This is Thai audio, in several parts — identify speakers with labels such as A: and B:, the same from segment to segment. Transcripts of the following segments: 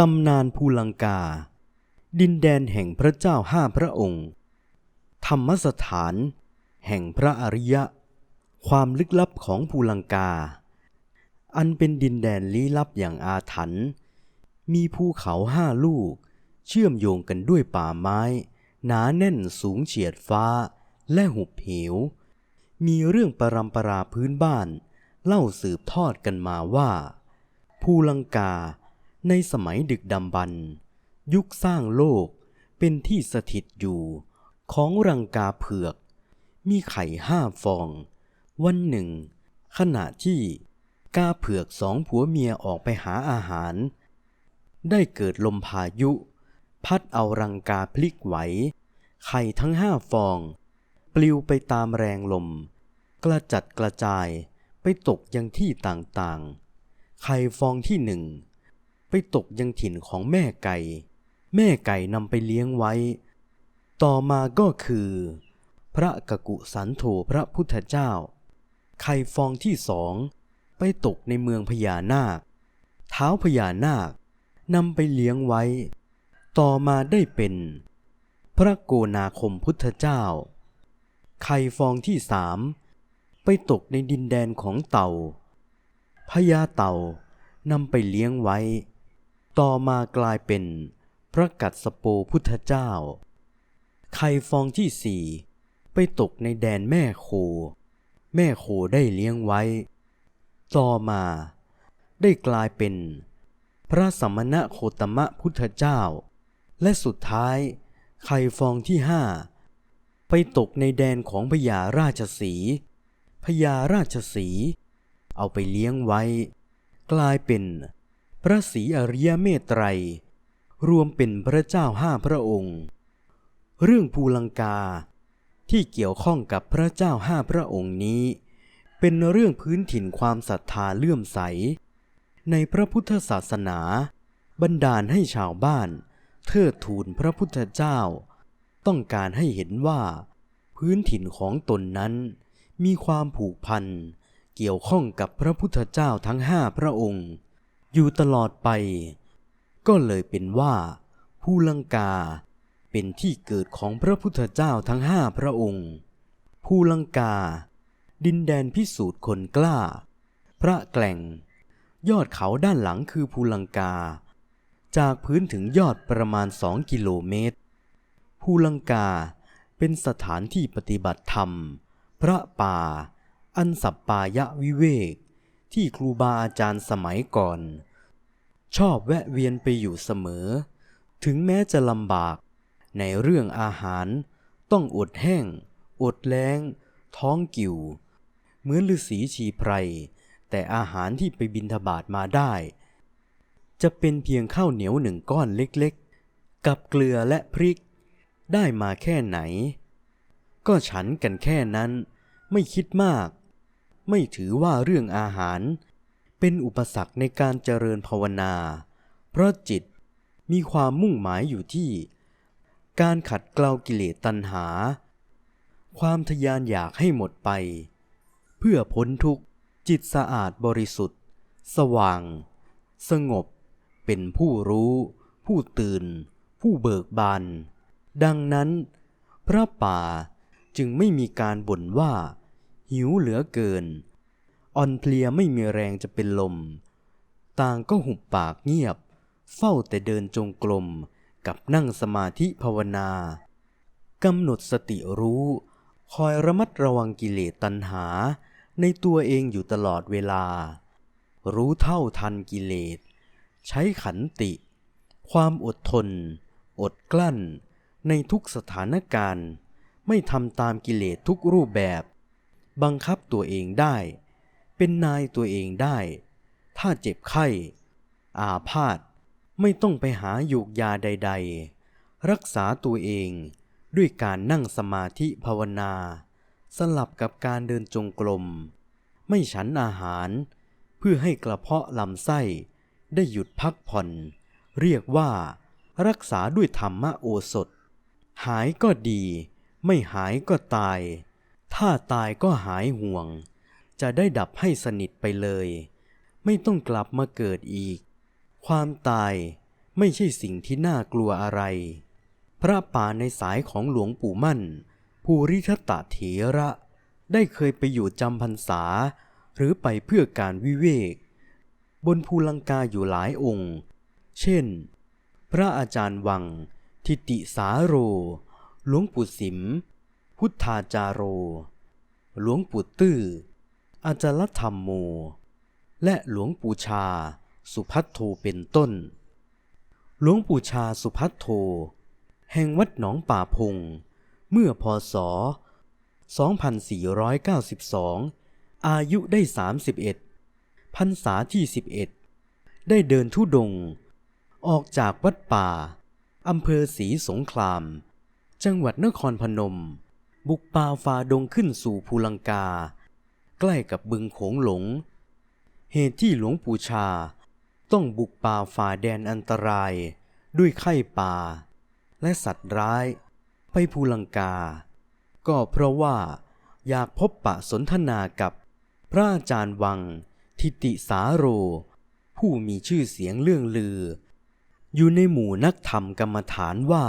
A: ตำนานภูลังกา ดินแดนแห่งพระเจ้าห้าพระองค์ ธรรมสถาน แห่งพระอริยะ ความลึกลับของภูลังกา อันเป็นดินแดนลี้ลับอย่างอาถรรพ์มีภูเขาห้าลูก เชื่อมโยงกันด้วยป่าไม้ หนาแน่นสูงเฉียดฟ้า และหุบเหว มีเรื่องประรำปราพื้นบ้าน เล่าสืบทอดกันมาว่า ภูลังกา ในสมัยดึกดำบรรยุคสร้างโลกเป็นที่สถิตอยู่ของรังกาเผือก มีไข่ห้าฟอง วันหนึ่ง ขณะที่กาเผือกสองผัวเมียออกไปหาอาหาร ได้เกิดลมพายุ พัดเอารังกาพลิกไหว ไข่ทั้งห้าฟอง ปลิวไปตามแรงลม กระจัดกระจายไปตกยังที่ต่างๆ ไข่ฟองที่หนึ่ง ตกยังถิ่นของแม่ไก่ แม่ไก่นำไปเลี้ยงไว้ ต่อมาก็คือ พระกกุสันโธพระพุทธเจ้า ไข่ฟองที่สองไปตกในเมืองพญานาค เท้าพญานาคนำไปเลี้ยงไว้ ต่อมาได้เป็น พระโกนาคมพุทธเจ้า ไข่ฟองที่สามไปตกในดินแดนของเต่าพญาเต่านำไปเลี้ยงไว้ ต่อมากลายเป็นพระกัสสโปพุทธเจ้า ไข่ฟองที่สี่ไปตกในแดนแม่โค แม่โคได้เลี้ยงไว้ ต่อมาได้กลายเป็น พระสมณะโคตมะพุทธเจ้า และสุดท้ายไข่ฟองที่ห้าไปตกในแดนของพญาราชสีพญาราชสี เอาไปเลี้ยงไว้ กลายเป็น พระศรีอริยเมตไตร รวมเป็นพระเจ้าห้าพระองค์ เรื่องภูลังกาที่เกี่ยวข้องกับพระเจ้าห้าพระองค์นี้ เป็นเรื่องพื้นถิ่นความศรัทธาเลื่อมใส ในพระพุทธศาสนา บันดาลให้ชาวบ้าน เทิดทูนพระพุทธเจ้า ต้องการให้เห็นว่า พื้นถิ่นของตนนั้น มีความผูกพันเกี่ยวข้องกับพระพุทธเจ้าทั้งห้าพระองค์ อยู่ตลอดไป ก็เลยเป็นว่าภูลังกาเป็นที่เกิดของพระพุทธเจ้าทั้งห้าพระองค์ภูลังกา ดินแดนพิสูจน์คนกล้า พระแกล่ง ยอดเขาด้านหลังคือภูลังกา จากพื้นถึงยอดประมาณสองกิโลเมตรภูลังกาเป็นสถานที่ปฏิบัติธรรม พระป่า อันสัปปายะวิเวก ที่ครูบาอาจารย์สมัยก่อน ชอบแวะเวียนไปอยู่เสมอ ถึงแม้จะลำบาก ในเรื่องอาหาร ต้องอดแห้ง อดแล้ง ท้องกิ่ว เหมือนฤาษีชีไพร แต่อาหารที่ไปบินทบาทมาได้ จะเป็นเพียงข้าวเหนียวหนึ่งก้อนเล็กๆ กับเกลือและพริก ได้มาแค่ไหน ก็ฉันกันแค่นั้น ไม่คิดมาก ไม่ถือว่าเรื่องอาหาร เป็นอุปสรรคในการเจริญภาวนา เพราะจิตมีความมุ่งหมายอยู่ที่ การขัดเกลากิเลสตัณหา ความทยานอยากให้หมดไป เพื่อพ้นทุกข์จิตสะอาดบริสุทธิ์ สว่าง สงบ เป็นผู้รู้ ผู้ตื่น ผู้เบิกบาน ดังนั้น พระป่าจึงไม่มีการบ่นว่า หิวเหลือเกิน อ่อนเพลียไม่มีแรงจะเป็นลม ต่างก็หุบปากเงียบ เฝ้าแต่เดินจงกรมกับนั่งสมาธิภาวนากำหนดสติรู้ คอยระมัดระวังกิเลสตัณหา ในตัวเองอยู่ตลอดเวลา รู้เท่าทันกิเลส ใช้ขันติ ความอดทน อดกลั้น ในทุกสถานการณ์ ไม่ทำตามกิเลสทุกรูปแบบ บังคับตัวเองได้ เป็นนายตัวเองได้ ถ้าเจ็บไข้ อาพาธไม่ต้องไปหาหยูกยาใด ๆ รักษาตัวเองด้วยการนั่งสมาธิภาวนา สลับกับการเดินจงกรมไม่ฉันอาหารเพื่อให้กระเพาะลำไส้ได้หยุดพักผ่อน เรียกว่า รักษาด้วยธรรมโอสถ หายก็ดี ไม่หายก็ตาย ถ้าตายก็หายห่วง จะได้ดับให้สนิทไปเลย ไม่ต้องกลับมาเกิดอีก ความตายไม่ใช่สิ่งที่น่ากลัวอะไร พระป่าในสายของหลวงปู่มั่น ภูริทัตตเถระ ได้เคยไปอยู่จำพรรษา หรือไปเพื่อการวิเวก บนภูลังกาอยู่หลายองค์ เช่น พระอาจารย์วัง ทิติสาโร หลวงปู่สิม พุทธาจาโร หลวงปู่ตื้อ อาจารธรรมโม และหลวงปู่ชา สุพัทโทเป็นต้น หลวงปู่ชาสุพัทโท แห่งวัดหนองป่าพง เมื่อพศ 2492 อายุได้ 31 พรรษาที่ 11 ได้เดินทุดง ออกจากวัดป่าอำเภอศรีสงคราม จังหวัดนครพนม บุกป่าฝ่าดงขึ้นสู่ภูลังกา ใกล้กับบึงโขงหลง เหตุที่หลวงปู่ชา ต้องบุกป่าฝ่าแดนอันตราย ด้วยไข้ป่า และสัตว์ร้าย ไปภูลังกา ก็เพราะว่าอยากพบปะสนทนากับพระอาจารย์วัง ทิติสาโร ผู้มีชื่อเสียงเรื่องลือ อยู่ในหมู่นักธรรมกรรมฐานว่า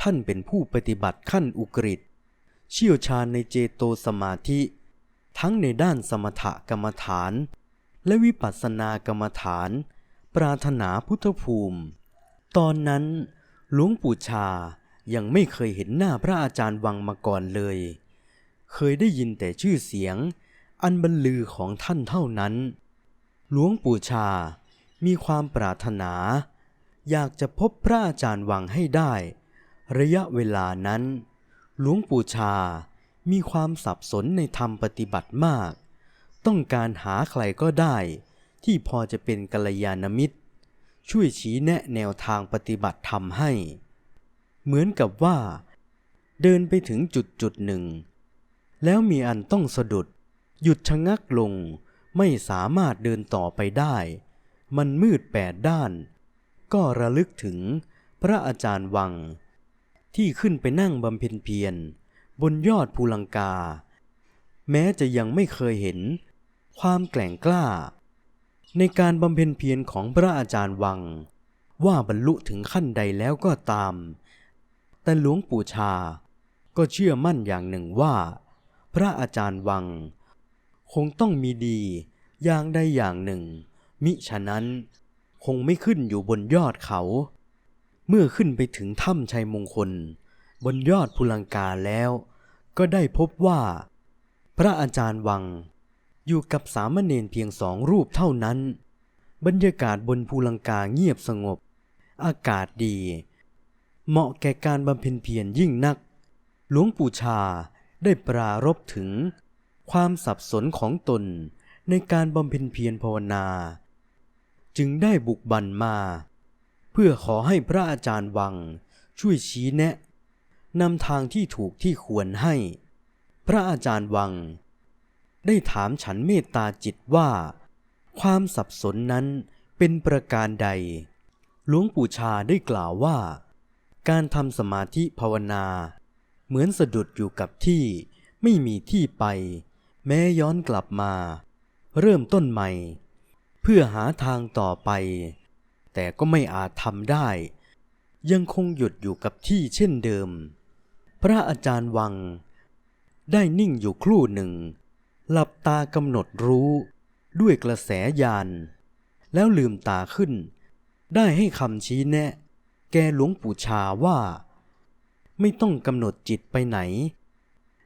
A: ท่านเป็นผู้ปฏิบัติขั้นอุกฤษเชี่ยวชาญในเจโตสมาธิ ทั้งในด้านสมถกรรมฐาน และวิปัสสนากรรมฐาน ปรารถนาพุทธภูมิ ตอนนั้นหลวงปู่ชายังไม่เคยเห็นหน้าพระอาจารย์วังมาก่อนเลย เคยได้ยินแต่ชื่อเสียง อันบรรลือของท่านเท่านั้น หลวงปู่ชา มีความปรารถนา อยากจะพบพระอาจารย์วังให้ได้ ระยะเวลานั้น หลวงปู่ชา มีความสับสนในธรรมปฏิบัติมาก ต้องการหาใครก็ได้ ที่พอจะเป็นกัลยาณมิตร ช่วยชี้แนะแนวทางปฏิบัติธรรมให้ เหมือนกับว่า เดินไปถึงจุดจุดหนึ่ง แล้วมีอันต้องสะดุด หยุดชะงักลง ไม่สามารถเดินต่อไปได้ มันมืดแปดด้าน ก็ระลึกถึงพระอาจารย์วัง ที่ขึ้นไปนั่งบำเพ็ญเพียร บนยอดภูลังกา แม้จะยังไม่เคยเห็น ความแกล่งกล้า ในการบำเพ็ญเพียรของพระอาจารย์วัง ว่าบรรลุถึงขั้นใดแล้วก็ตาม แต่หลวงปู่ชาก็เชื่อมั่นอย่างหนึ่งว่า พระอาจารย์วัง คงต้องมีดีอย่างใดอย่างหนึ่ง มิฉะนั้นคงไม่ขึ้นอยู่บนยอดเขา เมื่อขึ้นไปถึงถ้ำชัยมงคล บนยอดภูลังกาแล้ว ก็ได้พบว่า พระอาจารย์วัง อยู่กับสามเณรเพียงสองรูปเท่านั้น บรรยากาศบนภูลังกาเงียบสงบ อากาศดี เหมาะแก่การบำเพ็ญเพียรยิ่งนัก หลวงปู่ชาได้ปรารบถึง ความสับสนของตนในการบำเพ็ญเพียรภาวนา จึงได้บุกบันมา เพื่อขอให้พระอาจารย์วังช่วยชี้แนะ นำทางที่ถูกที่ควรให้ พระอาจารย์วัง ได้ถามฉันเมตตาจิตว่า ความสับสนนั้นเป็นประการใด หลวงปู่ชาได้กล่าวว่า การทำสมาธิภาวนา เหมือนสะดุดอยู่กับที่ไม่มีที่ไป แม้ย้อนกลับมา เริ่มต้นใหม่ เพื่อหาทางต่อไป แต่ก็ไม่อาจทำได้ ยังคงหยุดอยู่กับที่เช่นเดิม พระอาจารย์วัง ได้นิ่งอยู่ครู่หนึ่ง หลับตากำหนดรู้ด้วยกระแสญาณแล้วลืมตาขึ้น ได้ให้คำชี้แนะ แกหลวงปู่ชาว่า ไม่ต้องกำหนดจิตไปไหน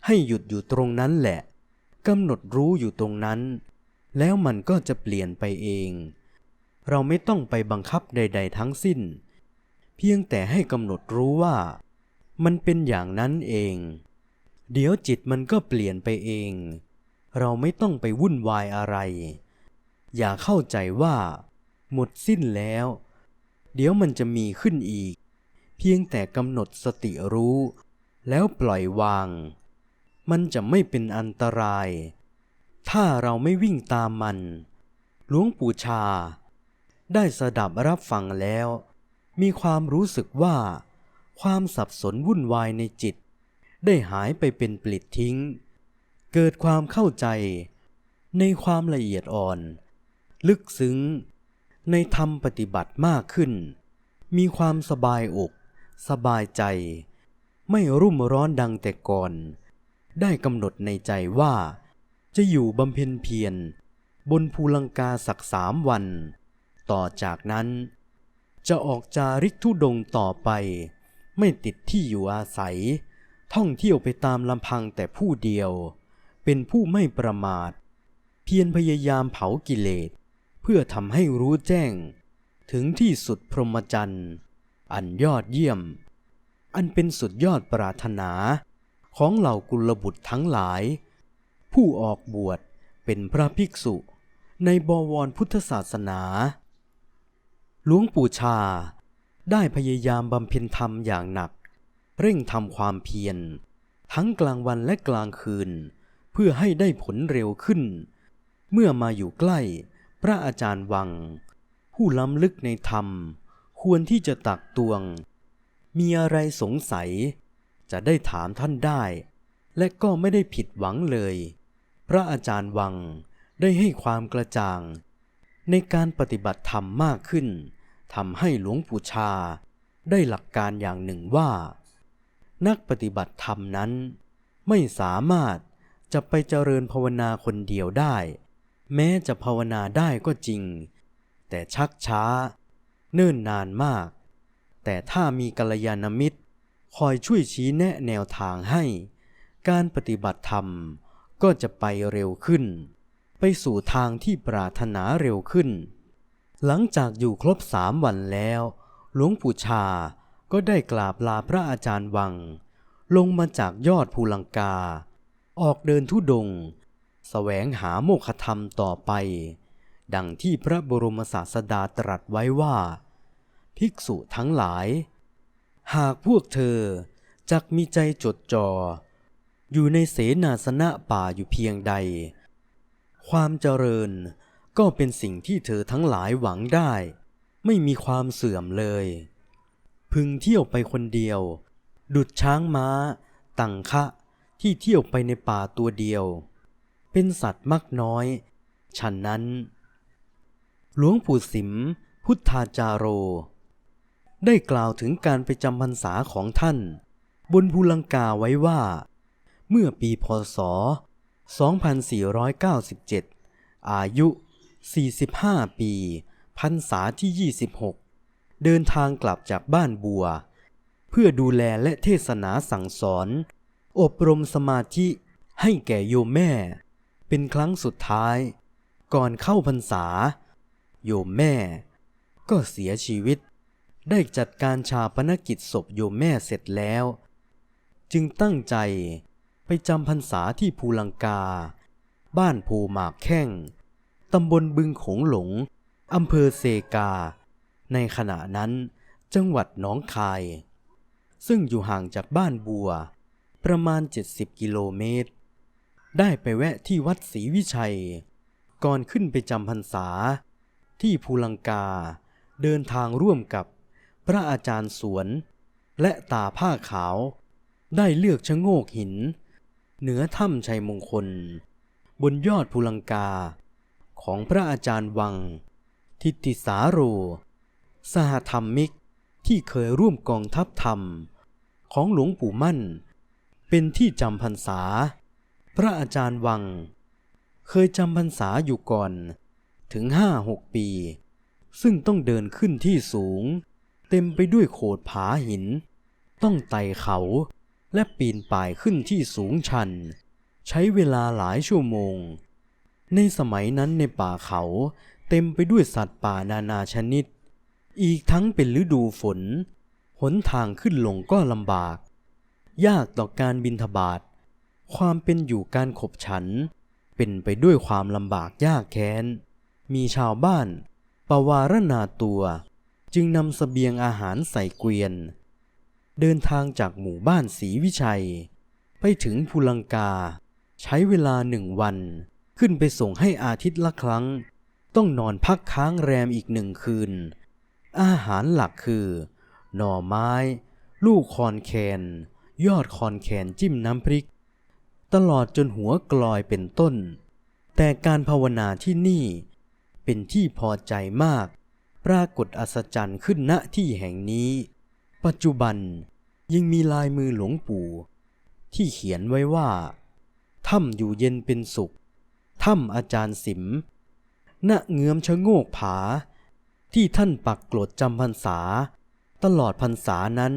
A: ให้หยุดอยู่ตรงนั้นแหละกำหนดรู้อยู่ตรงนั้น แล้วมันก็จะเปลี่ยนไปเอง เราไม่ต้องไปบังคับใด ๆ ทั้งสิ้น เพียงแต่ให้กำหนดรู้ว่า มันเป็นอย่างนั้นเอง เดี๋ยวจิตมันก็เปลี่ยนไปเอง เราไม่ต้องไปวุ่นวายอะไร อย่าเข้าใจว่า หมดสิ้นแล้ว เดี๋ยวมันจะมีขึ้นอีก เพียงแต่กำหนดสติรู้ แล้วปล่อยวาง มันจะไม่เป็นอันตราย ถ้าเราไม่วิ่งตามมัน หลวงปู่ชา ได้สดับรับฟังแล้ว มีความรู้สึกว่า ความสับสนวุ่นวายในจิต ได้หายไปเป็นปลิดทิ้ง เกิดความเข้าใจ ในความละเอียดอ่อน ลึกซึ้ง ในธรรมปฏิบัติมากขึ้น มีความสบายอกสบายใจ ไม่รุ่มร้อนดังแต่ก่อน ได้กำหนดในใจว่า จะอยู่บำเพ็ญเพียร บนภูลังกาสักสามวัน ต่อจากนั้น จะออกจาริกทุดงต่อไป ไม่ติดที่อยู่อาศัย ท่องเที่ยวไปตามลำพังแต่ผู้เดียว เป็นผู้ไม่ประมาท เพียรพยายามเผากิเลส เพื่อทำให้รู้แจ้ง ถึงที่สุดพรหมจรรย์อันยอดเยี่ยม อันเป็นสุดยอดปรารถนาของเหล่ากุลบุตรทั้งหลาย ผู้ออกบวชเป็นพระภิกษุในบวรพุทธศาสนา หลวงปู่ชา ได้พยายามบำเพ็ญธรรมอย่างหนัก เร่งทำความเพียร ทั้งกลางวันและกลางคืน เพื่อให้ได้ผลเร็วขึ้น เมื่อมาอยู่ใกล้ พระอาจารย์วัง ผู้ล้ำลึกในธรรม ควรที่จะตักตวง มีอะไรสงสัย จะได้ถามท่านได้ และก็ไม่ได้ผิดหวังเลย พระอาจารย์วังได้ให้ความกระจ่าง ในการปฏิบัติธรรมมากขึ้น ทำให้หลวงปู่ชาได้หลักการอย่างหนึ่งว่า นักปฏิบัติธรรมนั้น ไม่สามารถจะไปเจริญภาวนาคนเดียวได้ แม้จะภาวนาได้ก็จริง แต่ชักช้า เนิ่นนานมาก แต่ถ้ามีกัลยาณมิตร คอยช่วยชี้แนะแนวทางให้ การปฏิบัติธรรมก็จะไปเร็วขึ้น ไปสู่ทางที่ปรารถนาเร็วขึ้น หลังจากอยู่ครบสามวันแล้ว หลวงปู่ชาก็ได้กราบลาพระอาจารย์วัง ลงมาจากยอดภูลังกา ออกเดินทุดงค์แสวงหาโมฆะธรรมต่อไป ดังที่พระบรมศาสดาตรัสไว้ว่า ภิกษุทั้งหลาย หากพวกเธอจักมีใจจดจ่ออยู่ในเสนาสนะป่าอยู่เพียงใด ความเจริญ ก็เป็นสิ่งที่เธอทั้งหลายหวังได้ ไม่มีความเสื่อมเลย พึงเที่ยวไปคนเดียว ดุดช้างม้า ตังคะ ที่เที่ยวไปในป่าตัวเดียว เป็นสัตว์มักน้อยฉะนั้น หลวงปู่สิม พุทธาจาโร ได้กล่าวถึงการไปจำพรรษาของท่าน บนภูลังกาไว้ว่า เมื่อปีพศ 2497 อายุ 45 ปี พรรษาที่ 26 เดินทางกลับจากบ้านบัว เพื่อดูแลและเทศนาสั่งสอน อบรมสมาธิให้แก่โยมแม่ เป็นครั้งสุดท้าย ก่อนเข้าพรรษา โยมแม่ ก็เสียชีวิต ได้จัดการชาปนกิจศพโยมแม่เสร็จแล้ว จึงตั้งใจไปจำพรรษาที่ภูลังกา บ้านภูหมากแข้ง ตำบลบึงโขงหลง อำเภอเซกา ในขณะนั้นจังหวัดหนองคาย ซึ่งอยู่ห่างจากบ้านบัว ประมาณ 70 กิโลเมตร ได้ไปแวะที่วัดศรีวิชัย ก่อนขึ้นไปจำพรรษา ที่ภูลังกา เดินทางร่วมกับพระอาจารย์สวน และตาผ้าขาว ได้เลือกชะโงกหิน เหนือถ้ำชัยมงคล บนยอดภูลังกา ของพระอาจารย์วัง ทิติสาโร สหธรรมิกที่เคยร่วมกองทัพธรรม ของหลวงปู่มั่น เป็นที่จำพรรษา พระอาจารย์วัง เคยจำพรรษาอยู่ก่อนถึงห้าหกปี ซึ่งต้องเดินขึ้นที่สูง เต็มไปด้วยโขดผาหิน ต้องไต่เขาและปีนป่ายขึ้นที่สูงชัน ใช้เวลาหลายชั่วโมง ในสมัยนั้นในป่าเขาเต็มไปด้วยสัตว์ป่านานาชนิด อีกทั้งเป็นฤดูฝน หนทางขึ้นลงก็ลำบาก ยากต่อการบินทบาท ความเป็นอยู่การขบฉัน เป็นไปด้วยความลำบากยากแค้น มีชาวบ้านปวารณาตัว จึงนำสเสบียงอาหารใส่เกวียน เดินทางจากหมู่บ้านศรีวิชัย ไปถึงภูลังกา ใช้เวลาหนึ่งวัน ขึ้นไปส่งให้อาทิตย์ละครั้ง ต้องนอนพักค้างแรมอีกหนึ่งคืน อาหารหลักคือ หน่อไม้ ลูกคอนแคน ยอดคอนแคนจิ้มน้ำพริก ตลอดจนหัวกลอยเป็นต้น แต่การภาวนาที่นี่ เป็นที่พอใจมาก ปรากฏอัศจรรย์ขึ้นณที่แห่งนี้ ปัจจุบันยังมีลายมือหลวงปู่ ที่เขียนไว้ว่าถ้ำอยู่เย็นเป็นสุข ถ้ำอาจารย์สิม ณ เงื้อมชะโงกผา ที่ท่านปักกลดจำพรรษา ตลอดพรรษานั้น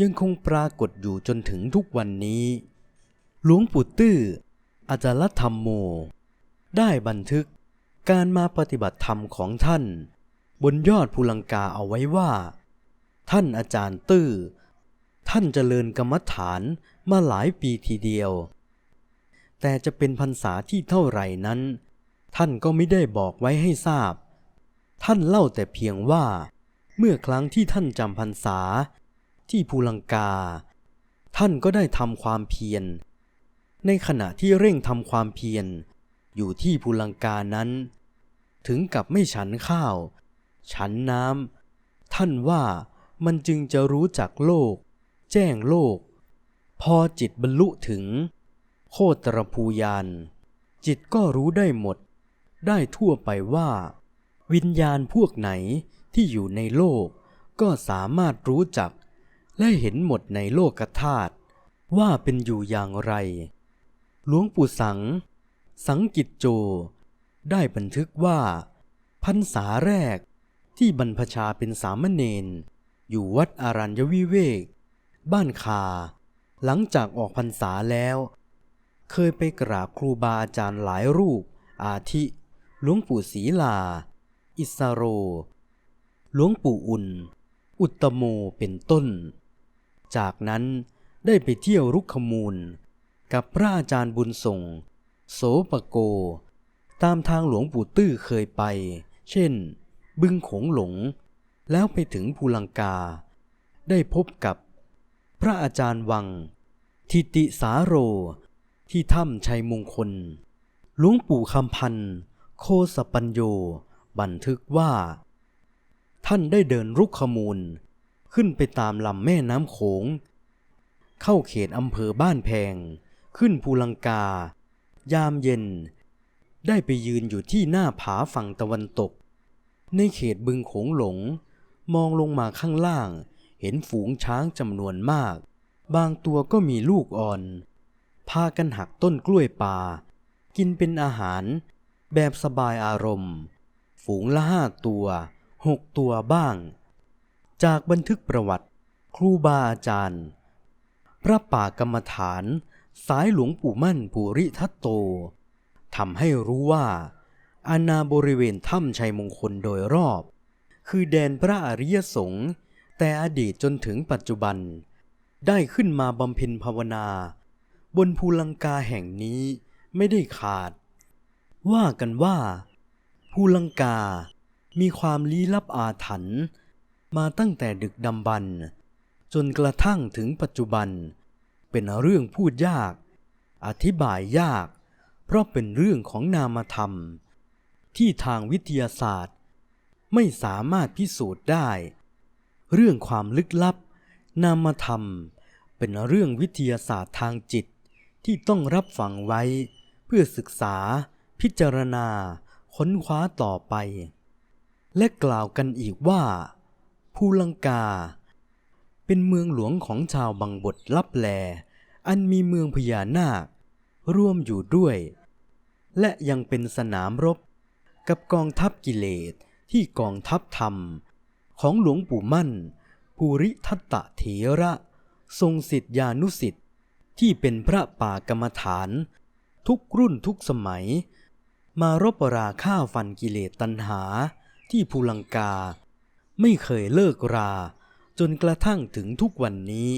A: ยังคงปรากฏอยู่จนถึงทุกวันนี้ หลวงปู่ตื้อ อาจารย์ธรรมโม ได้บันทึกการมาปฏิบัติธรรมของท่าน บนยอดภูลังกาเอาไว้ว่า ท่านอาจารย์ตื้อ ท่านเจริญกรรมฐานมาหลายปีทีเดียว แต่จะเป็นพรรษาที่เท่าไหร่นั้น ท่านก็ไม่ได้บอกไว้ให้ทราบ ท่านเล่าแต่เพียงว่า เมื่อครั้งที่ท่านจำพรรษา ที่ภูลังกา ท่านก็ได้ทำความเพียร ในขณะที่เร่งทำความเพียร อยู่ที่ภูลังกานั้น ถึงกับไม่ฉันข้าว ฉันน้ำท่านว่ามันจึงจะรู้จักโลก แจ้งโลก พอจิตบรรลุถึง โคตรภูยาน จิตก็รู้ได้หมด ได้ทั่วไปว่า วิญญาณพวกไหนที่อยู่ในโลก ก็สามารถรู้จัก และเห็นหมดในโลกธาตุว่าเป็นอยู่อย่างไร หลวงปู่สัง สังกิจโจ ได้บันทึกว่า พรรษาแรกที่บรรพชาเป็นสามเณรอยู่วัดอารัญญวิเวก บ้านคา หลังจากออกพรรษาแล้ว เคยไปกราบครูบาอาจารย์หลายรูป อาทิหลวงปู่ศรีลา อิสโร หลวงปู่อุ่น อุตตโมเป็นต้น จากนั้นได้ไปเที่ยวรุกขมูล กับพระอาจารย์บุญส่ง โสปโก ตามทางหลวงปู่ตื้อเคยไป เช่น บึงโขงหลง แล้วไปถึงภูลังกา ได้พบกับพระอาจารย์วัง ทิติสาโร ที่ถ้ำชัยมงคล หลวงปู่คำพันธ์โคสปัญโย บันทึกว่า ท่านได้เดินรุกขมูล ขึ้นไปตามลำแม่น้ำโขง เข้าเขตอำเภอบ้านแพง ขึ้นภูลังกา ยามเย็น ได้ไปยืนอยู่ที่หน้าผาฝั่งตะวันตก ในเขตบึงโขงหลง มองลงมาข้างล่าง เห็นฝูงช้างจำนวนมาก บางตัวก็มีลูกอ่อน พากันหักต้นกล้วยป่า กินเป็นอาหาร แบบสบายอารมณ์ ฝูงละห้าตัวหกตัวบ้าง จากบันทึกประวัติ ครูบาอาจารย์ พระป่ากรรมฐาน สายหลวงปู่มั่นภูริทัตโตทำให้รู้ว่า อาณาบริเวณถ้ำชัยมงคลโดยรอบ คือแดนพระอริยสงฆ์แต่อดีตจนถึงปัจจุบัน ได้ขึ้นมาบำเพ็ญภาวนา บนภูลังกาแห่งนี้ไม่ได้ขาด ว่ากันว่าภูลังกา มีความลี้ลับอาถรรพ์มาตั้งแต่ดึกดำบรรพ์จนกระทั่งถึงปัจจุบัน เป็นเรื่องพูดยาก อธิบายยาก เพราะเป็นเรื่องของนามธรรม ที่ทางวิทยาศาสตร์ ไม่สามารถพิสูจน์ได้ เรื่องความลึกลับ นามธรรม เป็นเรื่องวิทยาศาสตร์ทางจิต ที่ต้องรับฟังไว้ เพื่อศึกษา พิจารณา ค้นคว้าต่อไป และกล่าวกันอีกว่า ภูลังกา เป็นเมืองหลวงของชาวบังบดลับแล อันมีเมืองพญานาค ร่วมอยู่ด้วย และยังเป็นสนามรบ กับกองทัพกิเลสที่กองทัพธรรม ของหลวงปู่มั่น ภูริทัตตะเถระ ทรงสิทธิานุสิทธิ ที่เป็นพระป่ากรรมฐาน ทุกรุ่นทุกสมัย มารบราฆ่าฟันกิเลสตัณหา ที่ภูลังกา ไม่เคยเลิกรา จนกระทั่งถึงทุกวันนี้